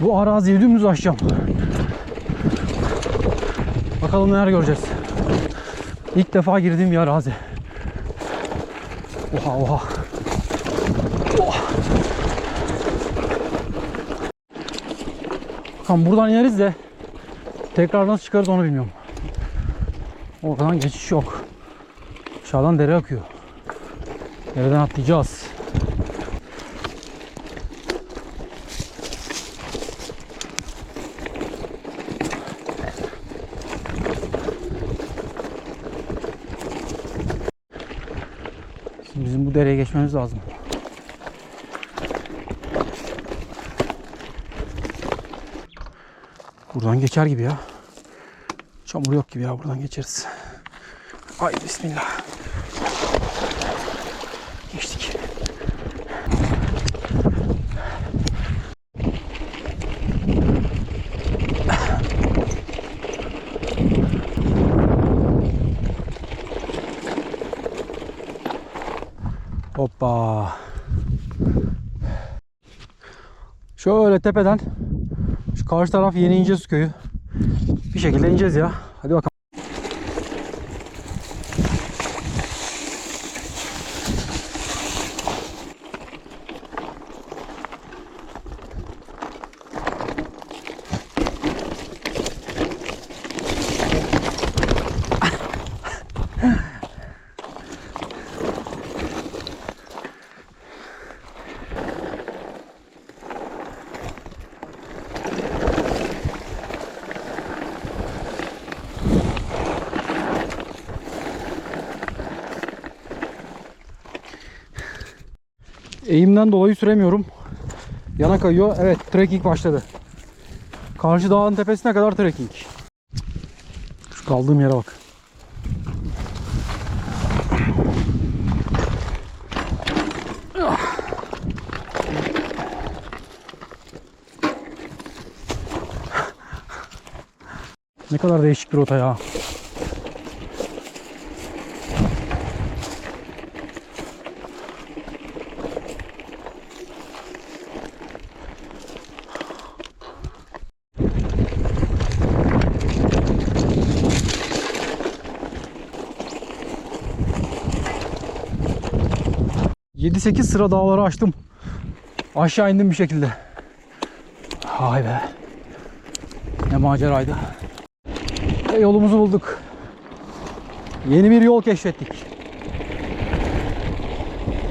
Bu araziyi dümdüz aşacağım. Bakalım neler göreceğiz. İlk defa girdiğim bir arazi. Oha oha. Oha. Bakalım buradan ineriz de tekrar nasıl çıkarız onu bilmiyorum. Oradan geçiş yok. Aşağıdan dere akıyor. Dereden atlayacağız. Şimdi bizim bu dereye geçmemiz lazım. Buradan geçer gibi ya. Çamur yok gibi ya buradan geçeriz. Ay bismillah. Geçtik. Hoppa. Şöyle tepeden şu karşı taraf Yeni İncesu köyü. Bir şekilde ineceğiz ya. Hadi bakalım. Eğimden dolayı süremiyorum. Yana kayıyor. Evet trekking başladı. Karşı dağın tepesine kadar trekking. Şu kaldığım yere bak. Ne kadar değişik bir rota ya. Yedi sekiz sıra dağları açtım. Aşağı indim bir şekilde. Hay be. Ne maceraydı. Ve yolumuzu bulduk. Yeni bir yol keşfettik.